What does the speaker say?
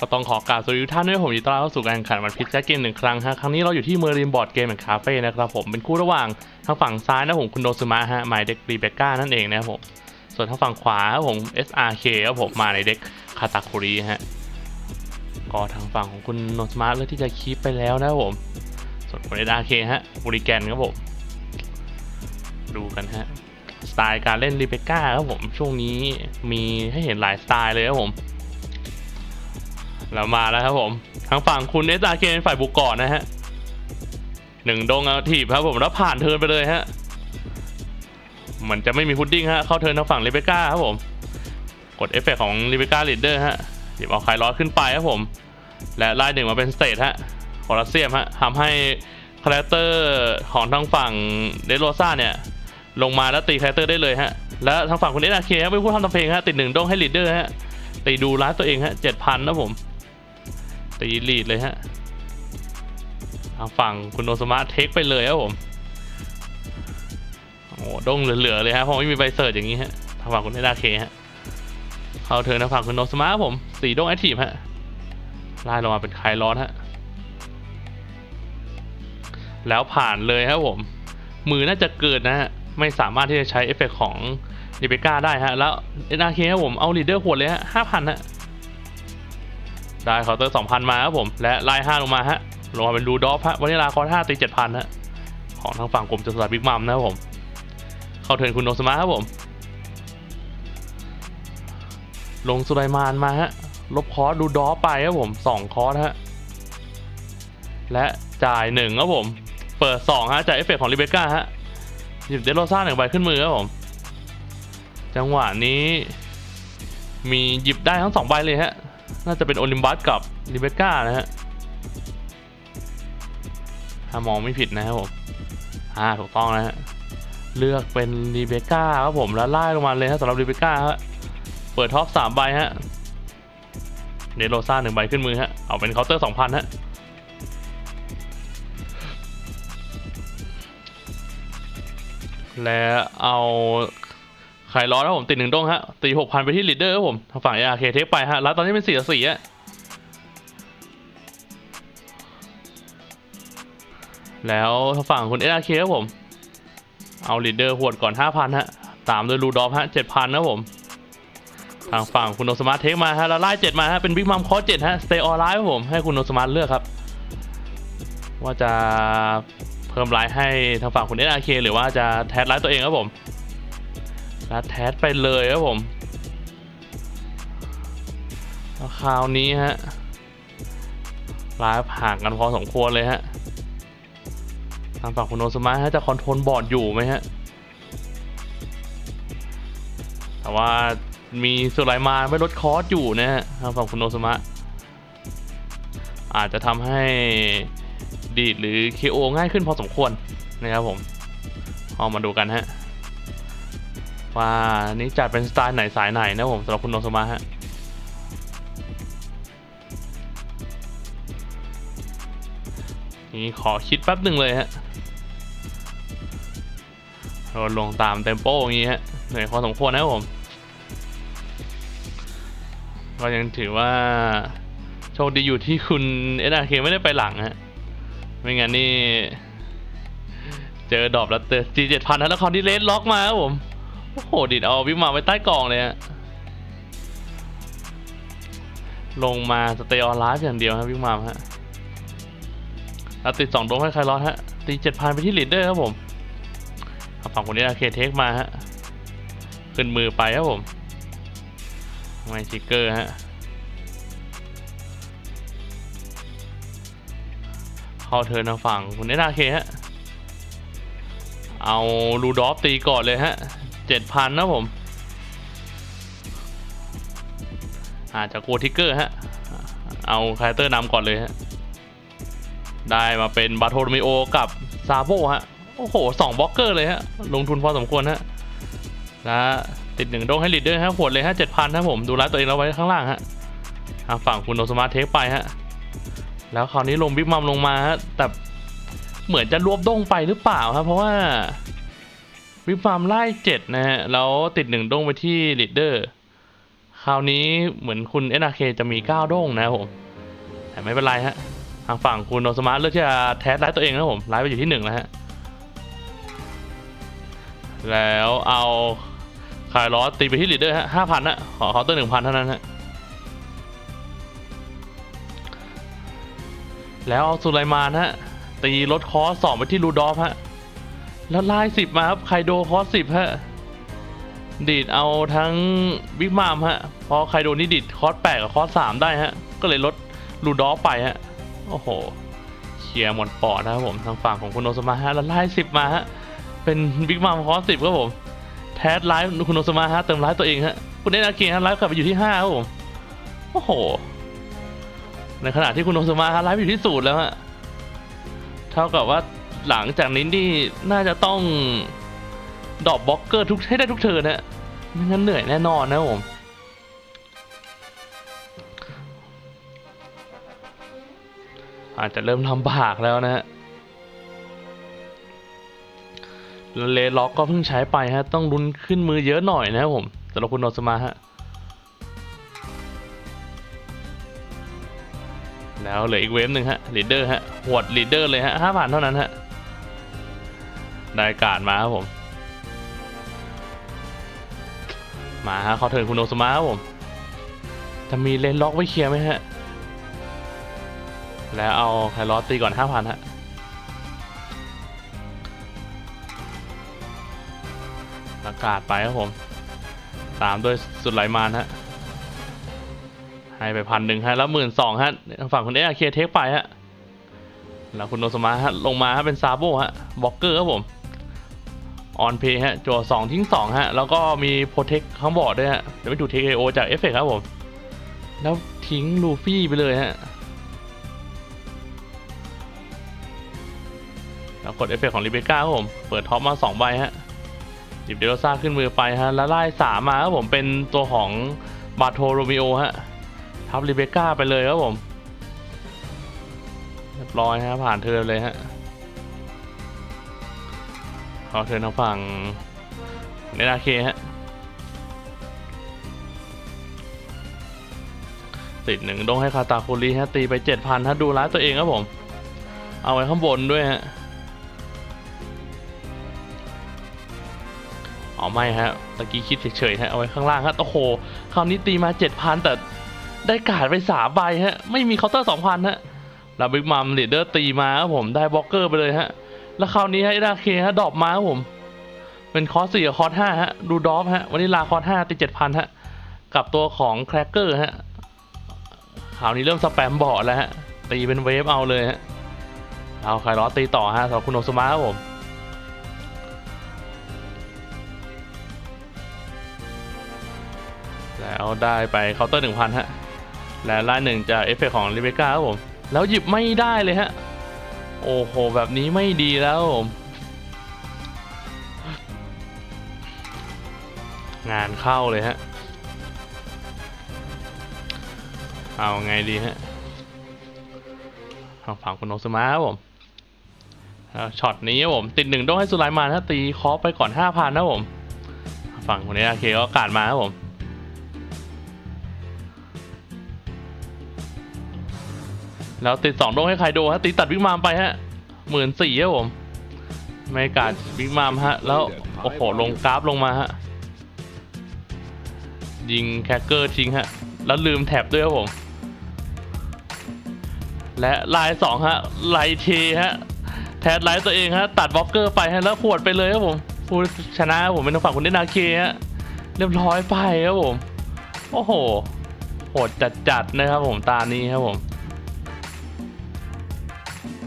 ก็ต้องขอกราบสวัสดีทุกท่านด้วยผมยินดีต้อนรับเข้าสู่การแข่งขันวันพิซซ่าเกมหนึ่งครั้งฮะครั้งนี้เราอยู่ที่เมอร์ลินบอร์ดเกมแห่งคาเฟ่นะครับผมเป็นคู่ระหว่างทางฝั่งซ้ายนะผมคุณโดซึมะฮะหมายเด็กรีเบก้านั่นเองนะครับผมส่วนทางฝั่งขวาผม SRK ครับผมมาในเด็กคาตาคุริฮะก็ทางฝั่งของคุณโนซึมะเลือกที่จะคีปไปแล้วนะครับผมส่วนคน SRK ฮะบริแกนครับผมดูกันฮะสไตล์การเล่นรีเบก้าครับผมช่วงนี้มีให้เห็นหลายสไตล์เลยครับผม แล้วมาแล้วครับผมทางฝั่งคุณเอสอาเคนฝ่ายบุกก่อนนะฮะหนึ่งดงเอาถีบครับผมแล้วผ่านเทิร์นไปเลยฮะเหมือนจะไม่มีพุดดิ้งฮะเข้าเทิร์นทางฝั่งลิเบก้าครับผมกดเอฟเฟกต์ของลิเบก้าลีดเดอร์ฮะหยิบเอาไคลอสขึ้นไปครับผม และไล่หนึ่งมาเป็นสเตทฮะคอรัสเซียมฮะทำให้คาแรคเตอร์ของทางฝั่งเดโรซ่าเนี่ยลงมาแล้วตีคาแรคเตอร์ได้เลยฮะแล้วทางฝั่งคุณเอสอาเคครับเป็นผู้ทำทำเพลงฮะติดหนึ่งดงให้ลีดเดอร์ฮะตีดูร้านตัวเองฮะเจ็ดพันนะผม ตีลีดเลยฮะทางฝั่งคุณโนสมาเทคไปเลยครับผมโอ้โหดงเหลือๆเลยฮะเพราะไม่มีใบเสิร์ชอย่างนี้ฮะทางฝั่งคุณเอดาเคฮะเข้าเทิร์นทางฝั่งคุณโนสมาผมสีด้งแอคทีฟฮะไล่ลงมาเป็นไคลอสฮะแล้วผ่านเลยครับผม มือน่าจะเกินนะฮะ ไม่สามารถที่จะใช้เอฟเฟกของลิเบก้าได้ฮะ แล้วเอดาเคครับผมเอาลีดเดอร์ขวดเลยฮะห้าพันฮะ ได้เคาน์เตอร์สองพันมาครับผม และไล่ห้าลงมาฮะ ลงมาเป็นรูดอฟฮะวันนี้ลาคอร์ห้าตีเจ็ดพันฮะ ของทางฝั่งกลุ่มจตุรัสบิ๊กมัมนะครับผม เข้าเทิร์นคุณโนสมาครับผม ลงสุไลมานมาฮะ ลบคอร์สดูดอฟไปครับผมสองคอร์สฮะ และจ่ายหนึ่งครับผม เปิดสองฮะจ่ายเอฟเฟกต์ของลิเบก้าฮะ หยิบเดโรซ่าหนึ่งใบขึ้นมือครับผม จังหวะนี้มีหยิบได้ทั้งสองใบเลยฮะ น่าจะเป็นโอลิมบัสกับลิเบก้านะฮะ ถ้ามองไม่ผิดนะครับผม อ่า ถูกต้องนะฮะ เลือกเป็นลิเบก้าครับผม แล้วไล่ลงมาเลยฮะสำหรับลิเบก้าฮะ เปิดท็อปสามใบฮะเนโรซ่าหนึ่งใบขึ้นมือฮะ เอาเป็นเคาน์เตอร์สองพันฮะแล้วเอา ไข่ร้อนครับผมติดหนึ่งดงฮะตีหกพันไปที่ลีดเดอร์ครับผมทางฝั่งเอเคเทคไปฮะแล้วตอนนี้เป็นสี่สี่อะแล้วทางฝั่งคุณเอเคครับผม เอาลีดเดอร์หวดก่อนห้าพันฮะ ตามด้วยรูดอฟฮะเจ็ดพันครับผมทางฝั่งคุณโนสมาร์ทเทคมาฮะแล้วไล่เจ็ดมาฮะเป็นบิ๊กมัมคอร์เจ็ดฮะสเตย์ออนไลน์ครับผมให้คุณโนสมาร์ทเลือกครับ ว่าจะเพิ่มไลน์ให้ทางฝั่งคุณเอเคหรือว่าจะแทสไลน์ตัวเองครับผม ล้วแทสไปเลยครับผมแล้วคราวนี้ฮะลฟ์ห่างกันพอสมควรเลยฮะทางฝั่งคุณโนสมาฮะจะคอนโทรลบอร์ดอยู่ไหมฮะ แต่ว่ามีสุไลมาไม่ลดคอร์สอยู่นะฮะทางฝั่งคุณโนสมะอาจจะทำให้ดีดหรือ KO ง่ายขึ้นพอสมควรนะครับผมเอามาดูกันฮะ ว่านี่จัดเป็นสไตล์ไหนสายไหนนะผมสำหรับคุณโนสมะฮะนี่ขอคิดแป๊บหนึ่งเลยฮะเราลงตามเทมโปอย่างงี้ฮะเหนื่อยพอสมควรนะครับผมก็ยังถือว่าโชคดีอยู่ที่คุณเอ k ไม่ได้ไปหลังฮะไม่งั้นนี่ เจอดอปแล้วเจอจีเจ็ดพันแล้วคราวนี้เลสล็อกมาครับผม โอ้โหดิดเอาวิมาไว้ใต้กล่องเลยฮะลงมาสเตย์ออนไลน์อย่างเดียวครับวิมาฮะแล้วติดสองโดมให้ใครรอดฮะ ตีเจ็ดพันไปที่ลีดเดอร์ครับผมฝั่งคนนี้เคเทคมาฮะ ขึ้นมือไปครับผมไม่ชิกเกอร์ฮะเข้าเทินทางฝั่งคุณเอนาเคฮะ เอาลูดอฟตีก่อนเลยฮะ เจ็ดพันนะผมอาจจะกลัวทิกเกอร์ฮะ เอาคาแรคเตอร์นำก่อนเลยฮะ ได้มาเป็นบาโทโรมิโอกับซาโบฮะ โอ้โหสองบล็อกเกอร์เลยฮะ ลงทุนพอสมควรฮะและติดหนึ่งโดงให้ลีดเดอร์ฮะขวดเลยฮะเจ็ดพันนะผม ดูแลตัวเองเราไว้ข้างล่างฮะทางฝั่งคุณโนสมาร์เทคไปฮะ แล้วคราวนี้ลงบิ๊กมัมลงมาฮะ แต่เหมือนจะรวบด้งไปหรือเปล่าครับ เพราะว่า บิ๊กมัมไล่เจ็ดนะฮะ แล้วติดหนึ่งด้งไปที่ลีดเดอร์คราวนี้เหมือนคุณ NRK จะมี9ด้งนะครับผม แต่ไม่เป็นไรฮะ ทางฝั่งคุณโนสมาร์ทเลือกที่จะแทสไลฟ์ตัวเองนะผมไลฟ์ไปอยู่ที่หนึ่งแล้วฮะ แล้วเอาคายล้อตีไปที่ลีดเดอร์ฮะห้าพันฮะ ขอเคาน์เตอร์หนึ่งพันเท่านั้นฮะแล้วเอาสุไลมานฮะตีลดคอสสองไปที่รูดอฟฮะ แล้วไล่สิบมาครับไคโดคอสสิบฮะ ดีดเอาทั้งบิ๊กมามฮะ เพราะไคโดนี่ดีดคอสแปดกับคอสสามได้ฮะ ก็เลยลดรูดอฟไปฮะ โอ้โหเคลียร์หมดปอดนะครับผมทางฝั่งของคุณโอสมาฮะ แล้วไล่สิบมาฮะ เป็นบิ๊กมามคอสสิบครับผม แทสไลฟ์คุณโอสมาฮะเติมไลฟ์ตัวเองฮะ คุณเนนาเกะฮะไลฟ์กลับไปอยู่ที่ห้าครับผม โอ้โห ในขณะที่คุณโอสมาฮะไลฟ์อยู่ที่ศูนย์แล้วฮะ เท่ากับว่า หลังจากนี้นี่น่าจะต้องดอปบล็อกเกอร์ทุกให้ได้ทุกเทิร์นนะไม่งั้นเหนื่อยแน่นอนนะผมอาจจะเริ่มลำบากแล้วนะฮะแล้วเลล็อกก็เพิ่งใช้ไปฮะ ต้องลุนขึ้นมือเยอะหน่อยนะครับผมสำหรับคุณโนสมาฮะ แล้วเหลืออีกเวฟหนึ่งฮะลีดเดอร์ฮะหวดลีดเดอร์เลยฮะห้าพันเท่านั้นฮะ ได้การดมาครับผม มาฮะเขาเทิร์นคุณโอสมาครับผม จะมีเลนล็อกไว้เคลียร์ไหมฮะ แล้วเอาไคลอสตีก่อนห้าพันฮะประกาศไปครับผม ตามด้วยสุดไหลมานฮะ ให้ไปพันหนึ่งฮะ แล้วหมื่นสองฮะ ฝั่งคุณเอเคเทคไปฮะแล้วคุณโนสมาฮะลงมาฮะเป็นซาโบฮะบล็อกเกอร์ครับผม ออนเพย์ฮะจั่วสองทิ้งสองฮะ แล้วก็มีโปรเทคข้างบอร์ดด้วยฮะ เดี๋ยวไปดูเทคโอจากเอฟเฟกครับผม แล้วทิ้งลูฟี่ไปเลยฮะ แล้วกดเอฟเฟกของลิเบก้าครับผม เปิดท็อปมาสองใบฮะ หยิบเดลซ่าขึ้นมือไปฮะ แล้วไล่สามมาครับผมเป็นตัวของบาโทโรมิโอฮะ ทับลิเบก้าไปเลยครับผม เรียบร้อยฮะผ่านเธอเลยฮะ เขาเทิร์นทางฝั่งเนนาเคฮะติดหนึ่งดงให้คาตาคุรีฮะตีไปเจ็ดพันฮะดูร้ายตัวเองครับผม เอาไว้ข้างบนด้วยฮะอ๋อไม่ฮะตะกี้คิดเฉยๆฮะเอาไว้ข้างล่างฮะโอ้โหคราวนี้ตีมาเจ็ดพันแต่ได้กาดไปสามใบฮะ ไม่มีเคาน์เตอร์สองพันฮะแล้วบิ๊กมัมลีดเดอร์ตีมาครับผมได้บล็อกเกอร์ไปเลยฮะ แล้วคราวนี้ฮะเอดาเคฮะดรอปมาครับผม เป็นคอสสี่กับคอสห้าฮะ ดูดอฟฮะ วันนี้ลาคอสห้าตีเจ็ดพันฮะ กับตัวของแครกเกอร์ฮะคราวนี้เริ่มสแปมบอร์ดแล้วฮะ ตีเป็นเวฟเอาเลยฮะ เอาใครล้อตีต่อฮะสำหรับคุณโอสมาครับผมแล้วได้ไปเคาน์เตอร์หนึ่งพันฮะ และล่าหนึ่งจากเอฟเฟกของลิเบก้าครับผม แล้วหยิบไม่ได้เลยฮะ โอ้โห แบบนี้ไม่ดีแล้วผมงานเข้าเลยฮะ เอาไงดีฮะทางฝั่งคุณโนสมาครับผมช็อตนี้ครับผม ติดหนึ่งต้องให้สุไลมานฮะตีคอฟไปก่อนห้าพันนะผม ฝั่งคนนี้โอเคก็กาดมาครับผมแล้วติดสองดงให้ใครโดฮะตีตัดบิ๊กมามไปฮะ หมื่นสี่ครับผมไม่กาดบิ๊กมามฮะ แล้ว โอ้โห ลงกราฟลงมาฮะ ยิงแคคเกอร์ทิ้งฮะ แล้วลืมแท็บด้วยครับผม และลายสองฮะไลเทฮะ แทนไลท์ตัวเองฮะ ตัดบล็อกเกอร์ไปฮะ แล้วขวดไปเลยครับผมผู้ชนะผมเป็นทางฝั่งคุณเดนาเคฮะ เรียบร้อยไปครับผม โอ้โห โหดจัดๆนะครับผมตานี้ครับผม